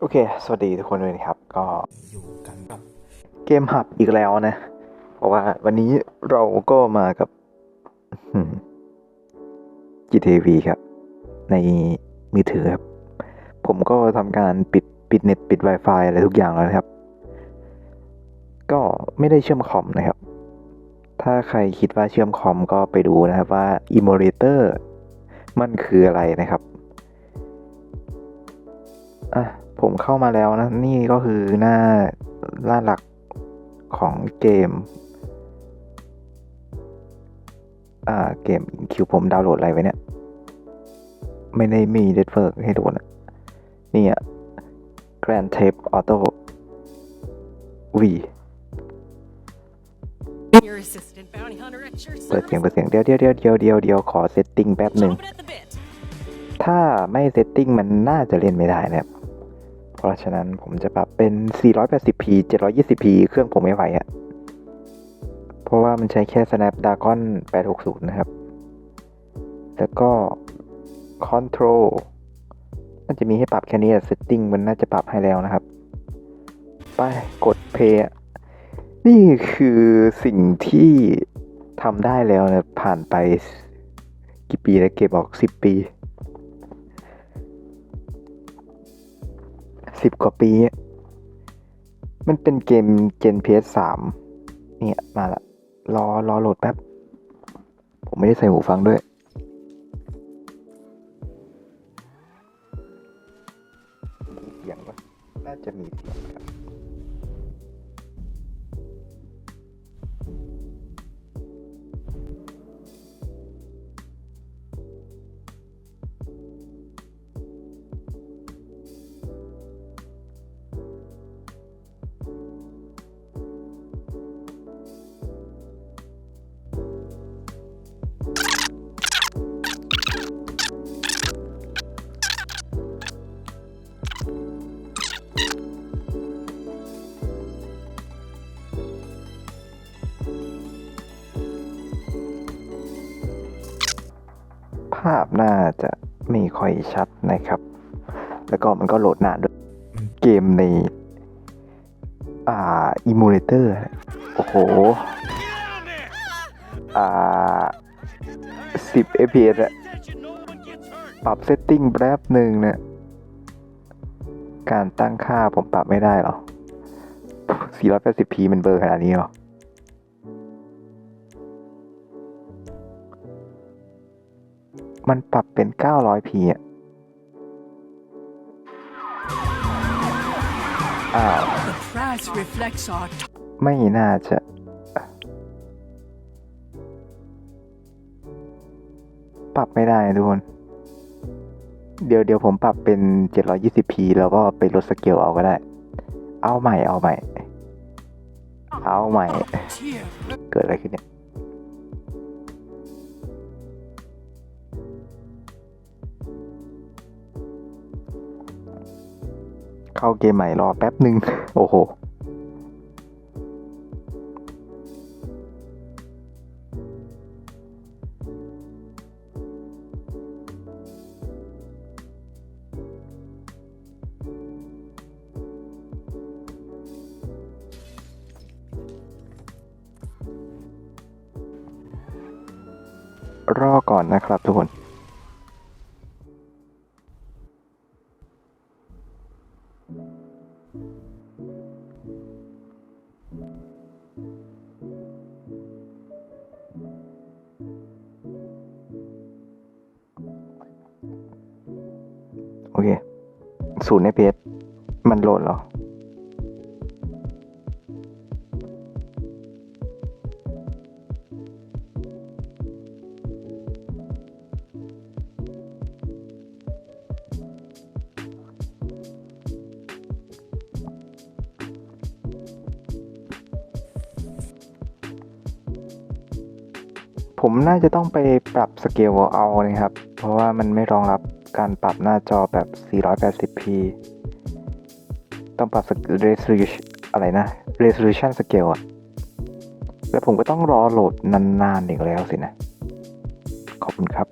โอเค สวัสดีทุกคนเลยนะครับ ก็อยู่กันกับเกมหับอีกแล้วนะ เพราะว่าวันนี้เราก็มากับ GTV ครับ ในมือถือครับ ผมก็ทำการปิดปิดเน็ตปิด Wi-Fi อะไรทุกอย่างแล้วนะครับ ก็ไม่ได้เชื่อมคอมนะครับ ถ้าใครคิดว่าเชื่อมคอมก็ไปดูนะครับว่า Emulator มันคืออะไรนะครับ อะ ผมเข้ามาแล้วนะ นี่ก็คือหน้าหน้าหลักของเกมอ่าเกมคิวผมดาวน์โหลดอะไรไว้เนี่ย ไม่ได้มีเน็ตเวิร์กให้ดูนะนี่อะ Grand Theft Auto V Your assistant bounty hunter at your เปิดเสียง service. เปิดเสียงเดียวเดียวเดียวเดียวเดียวเดียวขอเซตติ้งแป๊บหนึ่ง Chomping at the bit. ถ้าไม่เซตติ้งมันน่าจะเล่นไม่ได้นะครับเพ ราะฉะนั้นผมจะปรับเป็น 480p 720p เครื่องผมไม่ไหวอะเพราะว่ามันใช้แค่ Snapdragon 860 นะครับ แล้วก็ Control น่าจะมีให้ปรับแค่นี้อะ Setting มันน่าจะปรับให้แล้วนะครับ ไปกด Play อะนี่คือสิ่งที่ทำได้แล้วนะผ่านไปกี่ปีแล้วเก็บออก 10 ปี สิบกว่าปีอะมันเป็นเกม Gen PS3 เนี่ย มาละ รอ รอโหลดแป๊บ ผมไม่ได้ใส่หูฟังด้วยาพน่าจะไม่ค่อยชัดนะครับ แล้วก็มันก็โหลดนานด้วยเกมใน อ่า emulator โอ้โห อ่า 10 fps อะปรับเซตติ้งแป๊บหนึ่งเนี่ยการตั้งค่าผมปรับไม่ได้หรอ 480p มันเบอร์ขนาดนี้หรอ มันปรับเป็น 900p อะ อ้าว The price reflects our ไม่น่าจะปรับไม่ได้ทุกคน เดี๋ยวเดี๋ยวผมปรับเป็น 720p แล้วก็ไปลดสเกลเอาก็ได้ เอาใหม่ เอาใหม่ เอาใหม่ tier. เกิดอะไรขึ้นเนี่ย เข้าเกมใหม่รอแป๊บหนึ่งโอ้โห รอก่อนนะครับทุกคน โอเคศูนย์ในเพจมันโหลดเหรอ ผมน่าจะต้องไปปรับสเกลเอานะครับ เพราะว่ามันไม่รองรับ การปรับหน้าจอแบบ 480p ต้องปรับ resolution อะไรนะ resolution scale อะแล้วผมก็ต้องรอโหลดนานๆอีกแล้วสินะ ขอบคุณครับ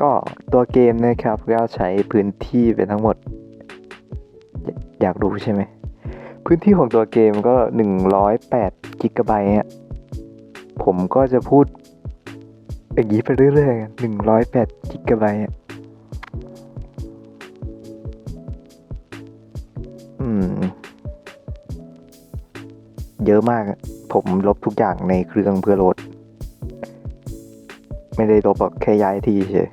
ก็ตัวเกมนะครับก็ใช้พื้นที่เป็นทั้งหมด อยากรู้ใช่ไหม พื้นที่ของตัวเกมก็ 108กิกะไบต์อะ ผมก็จะพูดอย่างนี้ไปเรื่อยๆหนึ่งร้อยแปดกิกะไบต์อืม เยอะมาก ผมลบทุกอย่างในเครื่องเพื่อโหลด ไม่ได้ลบแบบแค่ย้ายที่เฉย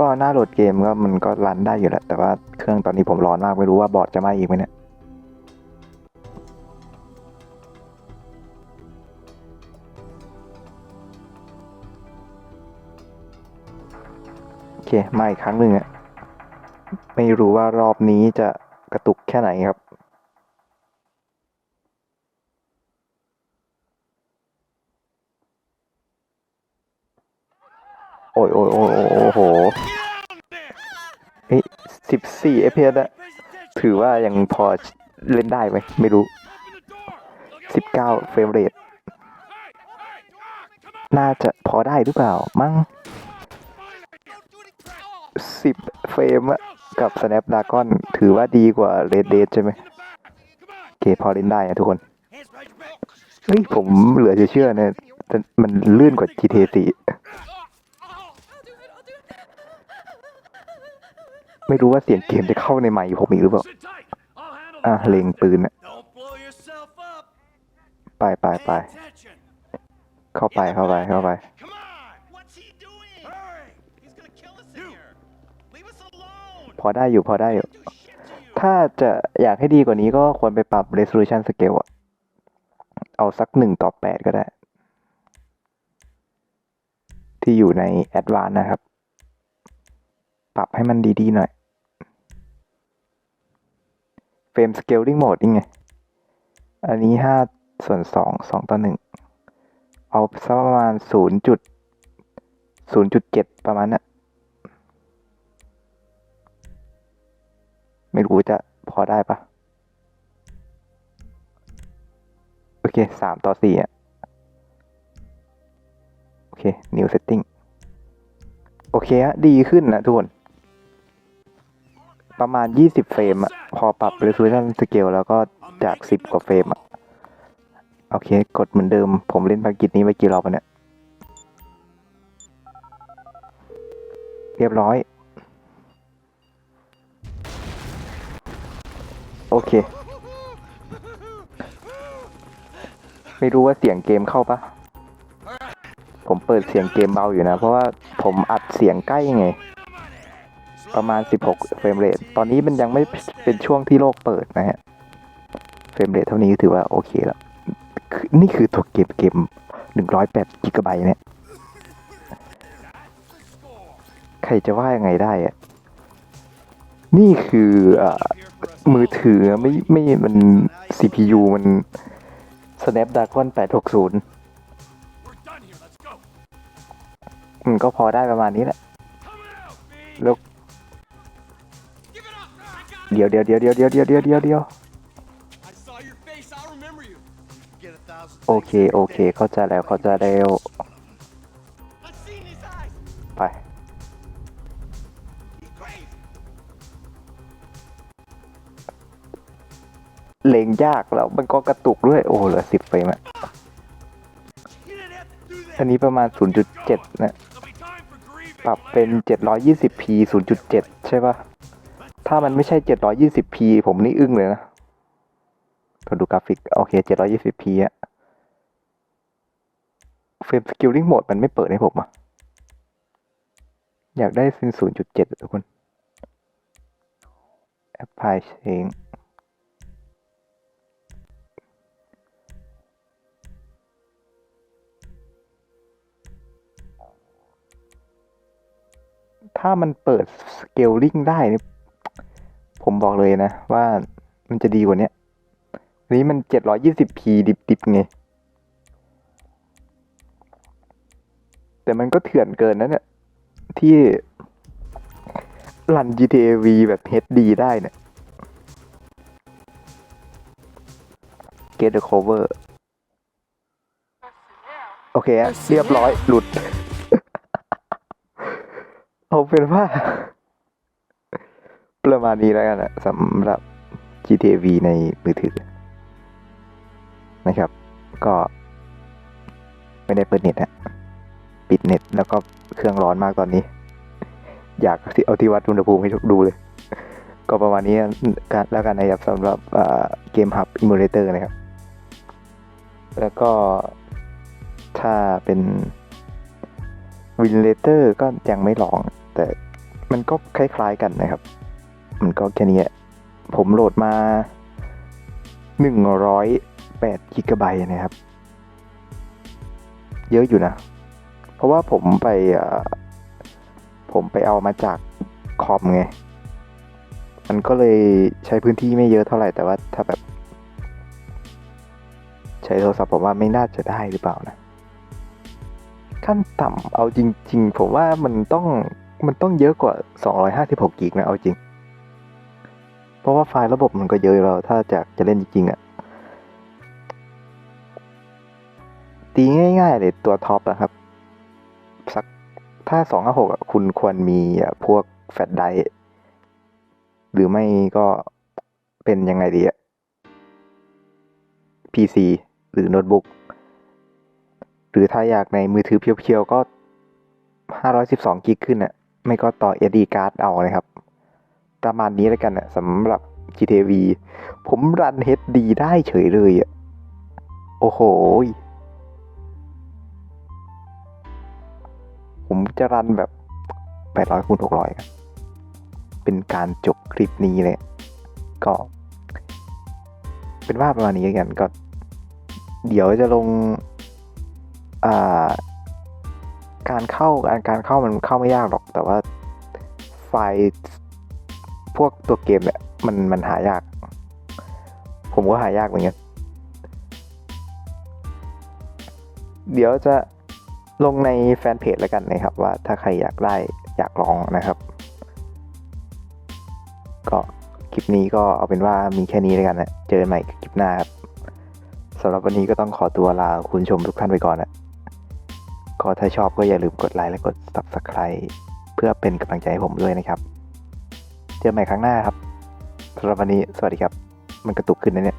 ก็หน้าโหลดเกมก็มันก็รันได้อยู่แหละ แต่ว่าเครื่องตอนนี้ผมร้อนมากไม่รู้ว่าบอร์ดจะไหมอีกไหมเนี่ยโอเคมาอีกครั้งหนึ่งอะไม่รู้ว่ารอบนี้จะกระตุกแค่ไหนครับ โอ้ยโอ้ยโอ้ยโอ้โหเฮ้ยสิบสี่ fps อะถือว่ายังพอเล่นได้ไหมไม่รู้สิบเก้าเฟรมเรทน่าจะพอได้หรือเปล่า มั้งสิบเฟรมอะกับ Snapdragon ถือว่าดีกว่า Red Dead ใช่ไหมโอเคพอเล่นได้อะทุกคน เฮ้ย ผมเหลือจะเชื่อเนี่ยมันลื่นกว่า GTA 4 ไม่รู้ว่าเสียงเกมจะเข้าในไมค์ผมอีกหรือเปล่า อะเลงปืนอะไปไปไปเข้าไปเข้าไปเข้าไปพอได้อยู่พอได้อยู่ ถ้าจะอยากให้ดีกว่านี้ก็ควรไปปรับ resolution scale อะเอาสักหนึ่งต่อแปดก็ได้ ที่อยู่ใน advanced นะครับ ปรับให้มันดีๆหน่อย เฟรมสเกลลิ่งโหมดยังไง อันนี้ 5 ส่วน 2 2 ต่อ 1 เอาสักประมาณ 0 จุด 0.7 ประมาณนะ่ะไม่รู้จะพอได้ปะโอเค 3 ต่อ 4 อะ โอเค new setting โอเคฮะ ดีขึ้นนะทุกคน ประมาณ 20 เฟรมอะพอปรับ resolution scale แล้วก็จาก 10 กว่าเฟรมอะโอเค กดเหมือนเดิม ผมเล่นภารกิจนี้ไปกี่รอบแล้วเนี่ย เรียบร้อย โอเค ไม่รู้ว่าเสียงเกมเข้าปะผมเปิดเสียงเกมเบาอยู่นะ เพราะว่าผมอัดเสียงใกล้ไง ประมาณ 16 เฟรมเรทตอนนี้มันยังไม่เป็นช่วงที่โลกเปิดนะฮะ เฟรมเรทเท่านี้ถือว่าโอเคแล้ว นี่คือตัวเกมเกม108กิกะไบต์เนี่ย ใครจะว่ายังไงได้อะนี่คืออ่อมือถือไม่ไม่มัน CPU มัน Snapdragon 860 มันก็พอได้ประมาณนี้แหละแล้ว เดี๋ยวเดี๋ยวเดี๋ยวเดี๋ยวเดี๋ยวเดี๋ยวเดี๋ยวเดี๋ยวเดี๋ยว I saw your face. I remember you. Get a thousand. โอเคโอเคเข้าใจแล้วเข้าใจแล้ว I've seen these eyes. ไป He's crazy. เลงยากแล้วมันก็กระตุกด้วย โอ้เหลือสิบเฟรมอะ You didn't have to do that. อันนี้ประมาณ 0.7 นะ There'll be time for grieving. ปรับเป็น 720p 0.7 ใช่ปะ ถ้ามันไม่ใช่ 720p ผมนี่อึ้งเลยนะทดดูกราฟิก โอเค 720p อะเฟรมสกิลลิ่งโหมดมันไม่เปิดให้ผมอะอยากได้เป็น0.7 ทุกคนแอปพลายเองถ้ามันเปิดสเกลลิ่งได้นี่ ผมบอกเลยนะ ว่ามันจะดีกว่านี้ยอันนี้มัน 720p ดิบๆไง แต่มันก็เถื่อนเกินนะเนี่ย ที่รัน GTA V แบบ HD ได้เนี่ย Get the cover โอเคอะเรียบร้อยหลุด เอาเป็นว่า ประมาณนี้แล้วกันนะสำหรับ GTA V ในมือถือ นะครับ ก็ไม่ได้เปิดเน็ตฮะปิดเน็ตแล้วก็เครื่องร้อนมากตอนนี้ อยากเอาที่วัดอุณหภูมิให้ดูเลย ก็ประมาณนี้แล้วกันนะครับสำหรับเกม Hub Emulator นะครับ แล้วก็ถ้าเป็น w i n l a t e r ก็ยังไม่ลอง แต่มันก็คล้ายๆกันนะครับ มันก็แค่นี้ผมโหลดมา 108กิกะไบต์นะครับ เยอะอยู่นะ เพราะว่าผมไปผมไปเอามาจากคอมไง มันก็เลยใช้พื้นที่ไม่เยอะเท่าไหร่ แต่ว่าถ้าแบบ ใช้โทรศัพท์ผมว่าไม่น่าจะได้หรือเปล่านะ ขั้นต่ำเอาจริง ๆ ผมว่ามันต้องมันต้องเยอะกว่า 256กิกนะเอาจริง เพราะว่าไฟล์ระบบมันก็เยอะอยู่แล้วถ้าจากจะเล่นจริงๆอะ่ะ ตีง่ายๆเลยตัวท็อปอะครับสักถ้า256อะคุณควรมีพวกแฟลชไดร์หรือไม่ก็เป็นยังไงดีอะ PC หรือโน้ตบุ๊กหรือถ้าอยากในมือถือเพียวๆก็ 512 กิกขึ้นน่ะไม่ก็ต่อ SD card เอานะครับ ประมาณนี้แล้วกันนะสำหรับ GTV ผมรัน HD ได้เฉยเลยอะโอ้โห ผมจะรันแบบ800คูณ600ครับเป็นการจบคลิปนี้เลย ก็ เป็นว่าประมาณนี้กันก็ เดี๋ยวจะลง อ่า การเข้าการเข้ามันเข้าไม่ยากหรอก แต่ว่าไฟล์ วกตัวเกมเนี่ยมันมันหายาก ผมก็หายากเหมือนกันเดี๋ยวจะลงในแฟนเพจแล้วกันนะครับ ว่าถ้าใครอยากได้อยากลองนะครับ ก็คลิปนี้ก็เอาเป็นว่ามีแค่นี้แล้วกันนะเจอกันใหม่คลิปหน้าครับสำหรับวันนี้ก็ต้องขอตัวลาคุณชมทุกท่านไปก่อนนะก็ถ้าชอบก็อย่าลืมกดไลค์และกด Subscribe เพื่อเป็นกำลังใจให้ผมด้วยนะครับ เจอกันใหม่ครั้งหน้าครับสำหรับวันนี้สวัสดีครับ มันกระตุกขึ้นนะเนี่ย